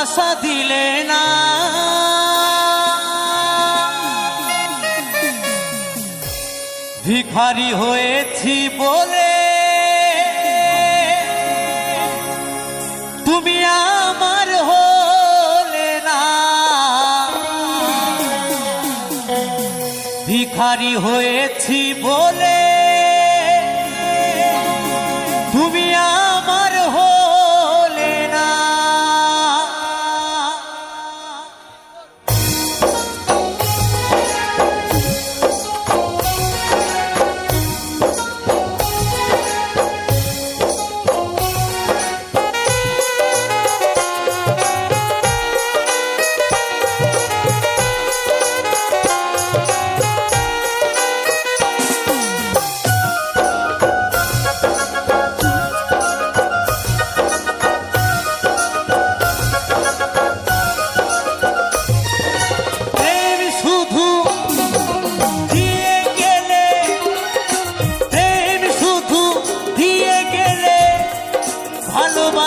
ভালোবাসা দিলে না। ভিখারি হয়েছি বলে তুমি আমার হলে না। ভিখারি হয়েছি বলে তুমি আমার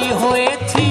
ভিখারি হয়েছি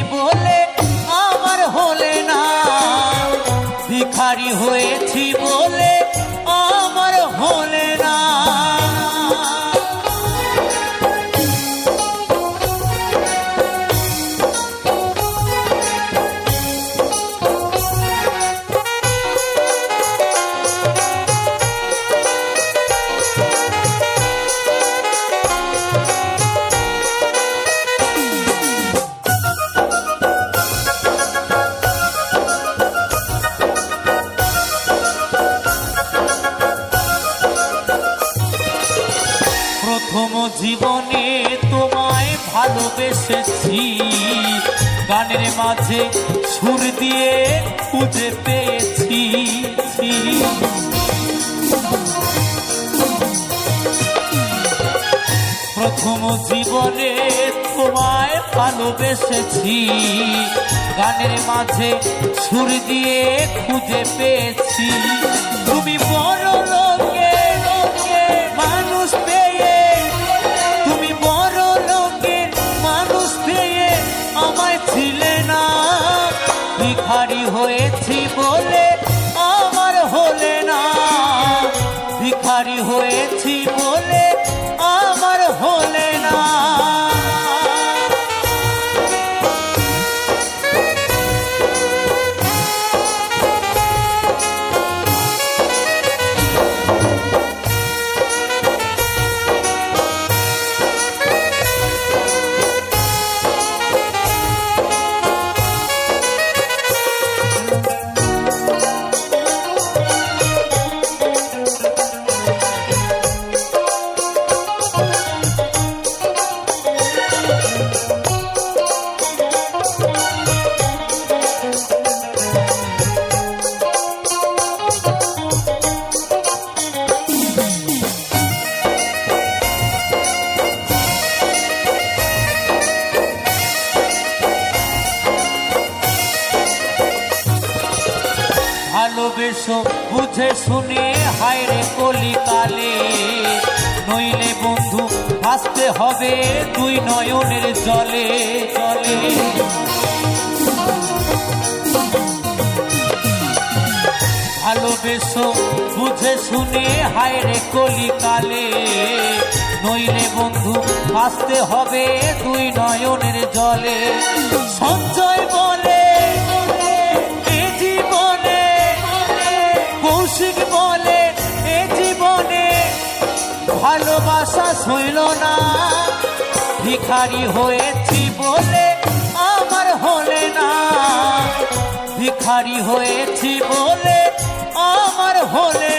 প্রথম জীবনে তোমায় ভালোবেসেছি। গানের মাঝে সুর দিয়ে খুঁজে পেয়েছি। প্রথম জীবনে তোমায় ভালোবেসেছি। গানের মাঝে সুর দিয়ে খুঁজে পেয়েছি। হয়েছি ভালোবেসো, বুঝে শুনে হায়রে কলিকালে। নইলে বন্ধু, ভাসতে হবে দুই নয়নের জলে। জলে। ভালোবেসো, বুঝে শুনে হায়রে কলিকালে। নইলে বন্ধু, ভাসতে হবে দুই নয়নের জলে। সঞ্চয় বলে বলে, এ জীবনে ভালোবাসা সইল না। ভিখারি হয়েছি বলে আমার হলে না। ভিখারি হয়েছি বলে আমার হলে